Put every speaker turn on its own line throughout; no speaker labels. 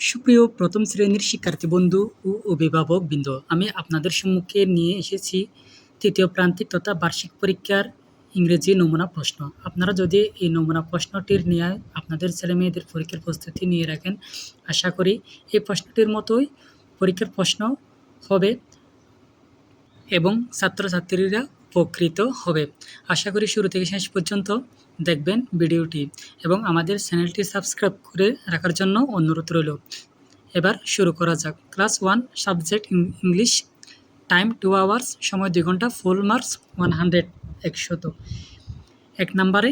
সুপ্রিয় প্রথম শ্রেণির শিক্ষার্থী বন্ধু ও অভিভাবক বৃন্দ, আমি আপনাদের সম্মুখে নিয়ে এসেছি তৃতীয় প্রান্তিক তথা বার্ষিক পরীক্ষার ইংরেজি নমুনা প্রশ্ন। আপনারা যদি এই নমুনা প্রশ্নটির নিয়ে আপনাদের ছেলে মেয়েদের পরীক্ষার প্রস্তুতি নিয়ে রাখেন, আশা করি এই প্রশ্নটির মতোই পরীক্ষার প্রশ্ন হবে এবং ছাত্রছাত্রীরা উপকৃত হবে। আশা করি শুরু থেকে শেষ পর্যন্ত দেখবেন ভিডিওটি এবং আমাদের চ্যানেলটি সাবস্ক্রাইব করে রাখার জন্য অনুরোধ রইল। এবার শুরু করা যাক। Class one, subject English. Time two hours, সময় দুই ঘণ্টা, ফুল মার্কস, ওয়ান হান্ড্রেড, একশত। এক নম্বরে,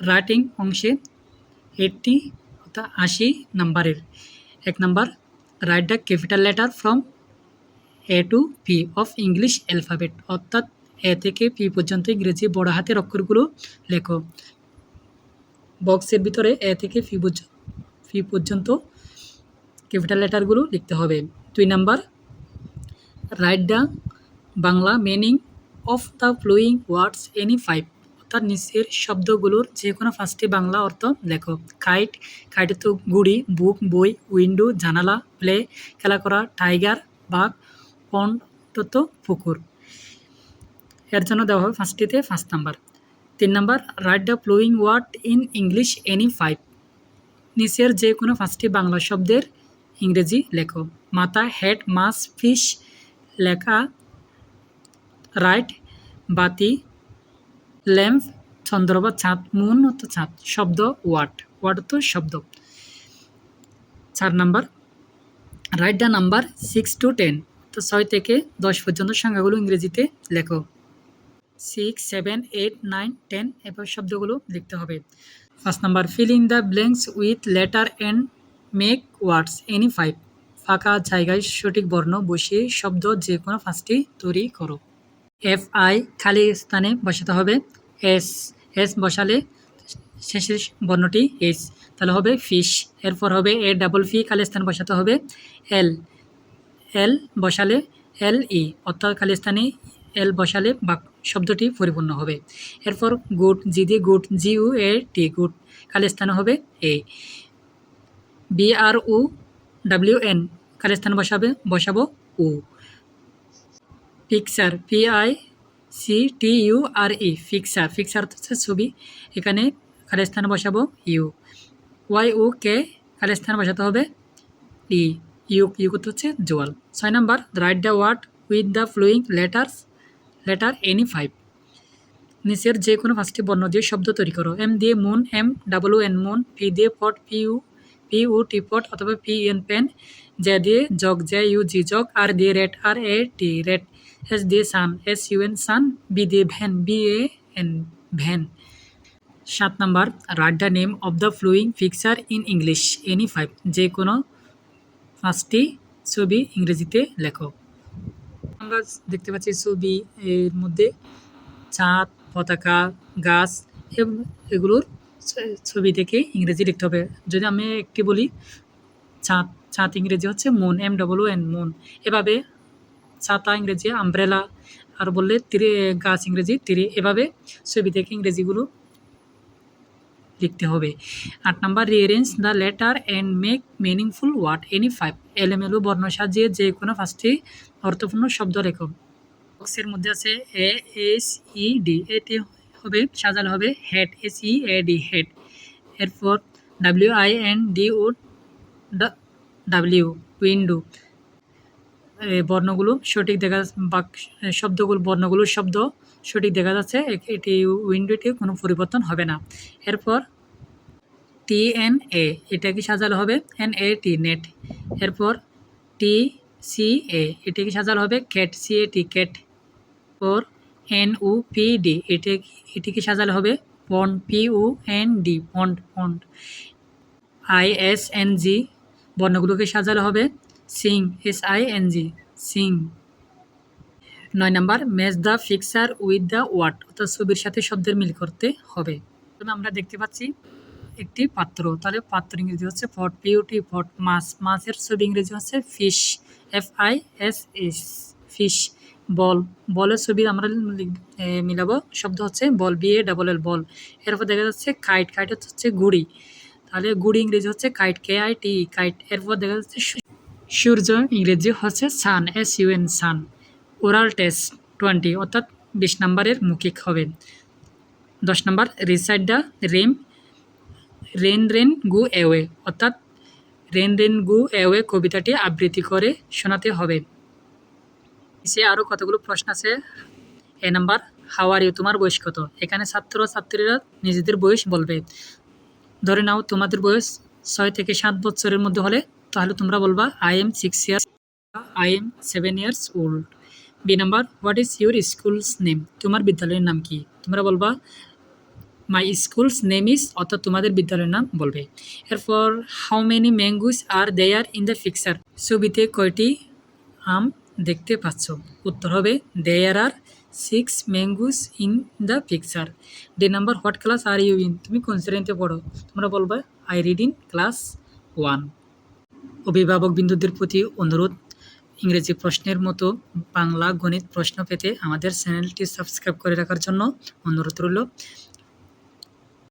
রাইটিং অংশে এইটটি অর্থাৎ আশি নাম্বারের। এক number, write the capital letter from A to P of English alphabet, অর্থাৎ এ থেকে পি পর্যন্ত ইংরেজি বড় হাতের অক্ষরগুলো লেখো। বক্সের ভিতরে এ থেকে ফি ফি পর্যন্ত ক্যাপিটাল লেটারগুলো লিখতে হবে। দুই number write the Bangla meaning of the following words any five অর্থাৎ নিচের শব্দগুলোর যে কোনো ফার্স্টে বাংলা অর্থ লেখো। কাইট কাইট তো গুড়ি বুক বই উইন্ডো জানালা প্লে খেলা করা টাইগার বাঘ পন্ড তত পুকুর। এর জন্য দেওয়া হবে ফার্স্টটিতে পাঁচ নাম্বার তিন number write the following word in English any five নিচের যে কোনো পাঁচটি বাংলা শব্দের ইংরেজি লেখো। মাথা হেড মাছ ফিশ লেখা। রাইট বাতি ল্যাম্প চন্দ্র বা চাঁদ মুন তো চাঁদ শব্দ ওয়ার্ড ওয়ার্ড তো শব্দ। চার number write the number six to ten তো ছয় থেকে দশ পর্যন্ত সংখ্যাগুলো ইংরেজিতে লেখো। Six seven eight nine ten এবার শব্দগুলো লিখতে হবে। First number fill the blanks with letter and make words any five ফাঁকা জায়গায় সঠিক বর্ণ বসিয়ে শব্দ যে কোনো পাঁচটি তৈরি করো। এফ আই খালি স্থানে বসাতে হবে। এস এস বসালে শেষের বর্ণটি এস তাহলে হবে ফিশ এরপর হবে এ ডাবল ফি খালি স্থানে বসাতে হবে। এল এল বসালে এল ই অর্থাৎ খালি স্থানে এল বসালে বাক শব্দটি পরিপূর্ণ হবে। এরপর গুড জি দিয়ে good G U A, T good খালি স্থানে হবে A. B, R, uh, W, N, খালি স্থানে বসাবে, বসাবো উ। Picture, P, I, C, T, U, R, E, picture. Picture হচ্ছে ছবি। এখানে খালি স্থানে বসাবো ইউ। ওয়াই ও কে, খালি স্থানে বসাতে হবে ই। ইউ ইউ করতে হচ্ছে জোয়াল। ছয় number write the word with the following letters letter any five নিচের যে কোনো পাঁচটি বর্ণ দিয়ে শব্দ তৈরি করো। এম দিয়ে moon M W N moon P দিয়ে pot P U P U T pot অথবা পি এন পেন জে দিয়ে jug J U G jug R দিয়ে red R A T red S দিয়ে sun S U N sun B দিয়ে van B A N van সাত number write the name of the following picture in English any five যে কোনো পাঁচটি ছবি ইংরেজিতে লেখো। আমরা দেখতে পাচ্ছি ছবি এর মধ্যে চাঁদ পতাকা, গাছ এবং এগুলোর ছবি থেকে ইংরেজি লিখতে হবে। যদি আমি একটি বলি চাঁদ চাঁদ ইংরেজি হচ্ছে moon M W N moon. এভাবে ছাতা ইংরেজি আমব্রেলা আর বললে, তিরে গাছ ইংরেজি, তিরে এভাবে ছবি থেকে ইংরেজিগুলো লিখতে হবে। আট number rearrange the letter and make meaningful word any five এলোমেলো বর্ণ সাজিয়ে যে কোনো পাঁচটি অর্থপূর্ণ শব্দ লেখো। বক্সের মধ্যে আছে এ এস ই ডি এটি হবে, সাজালে হবে head S E A D head এরপর W I N D O W window বর্ণগুলো সঠিক দেখা বাক শব্দগুলো, বর্ণগুলোর শব্দ সঠিক দেখা যাচ্ছে এটি উইন্ডোটি কোনো পরিবর্তন হবে না। এরপর টি এন এ, এটা কি সাজালো হবে? N A T, net. এরপর টি সি এ, এটা কি সাজালো হবে? Cat, C A T, cat. Or N uh P D, এটা এটি কি সাজালো হবে? Pond, P U N D, pond pond. I S N G, বর্ণগুলোকে সাজালো হবে। Sing S I N G sing নয় number match the picture with the word অর্থাৎ ছবির সাথে শব্দের মিল করতে হবে। প্রথমে আমরা দেখতে পাচ্ছি একটি পাত্র। তাহলে পাত্র ইংরেজি হচ্ছে ফট পিউটি ফট মাছ মাছের ছবি ইংরেজি হচ্ছে fish F I S S fish ball বলের ছবি আমরা মিলাবো। শব্দ হচ্ছে বল বি এ ডাবল এল বল এরপর দেখা যাচ্ছে কাইট কাইট হচ্ছে গুড়ি। তাহলে গুড়ি ইংরেজি হচ্ছে kite K I T kite এরপর দেখা যাচ্ছে সূর্য ইংরেজি হচ্ছে sun S U N sun oral test twenty অর্থাৎ বিশ নম্বরের মৌখিক হবে। দশ নম্বর recite the rain rain rain go away অর্থাৎ রেন রেন গু এওয়ে কবিতাটি আবৃত্তি করে শোনাতে হবে। সে আরও কতগুলো প্রশ্ন আছে? এ নাম্বার হাওয়ার ইউ তোমার বয়স কত? এখানে ছাত্র ছাত্রীরা নিজেদের বয়স বলবে। ধরে নাও, তোমাদের বয়স ছয় থেকে সাত বছরের মধ্যে হলে তাহলে তোমরা বলবা I am six years I am seven years old B number what is your schools name তোমার বিদ্যালয়ের নাম কি? তোমরা বলবা মাই স্কুলস নেম ইজ অর্থাৎ তোমাদের বিদ্যালয়ের নাম বলবে। এরপর how many mangoes are there in the picture ছবিতে কয়টি আম দেখতে পাচ্ছ? উত্তর হবে there are are six mangoes in the picture day number what class are you in তুমি কোন শ্রেণীতে পড়ো? তোমরা বলবে I read in class one অভিভাবক বিন্দুদের প্রতি অনুরোধ। ইংরেজি প্রশ্নের মতো বাংলা গণিত প্রশ্ন পেতে আমাদের চ্যানেলটি সাবস্ক্রাইব করে রাখার জন্য অনুরোধ রইল।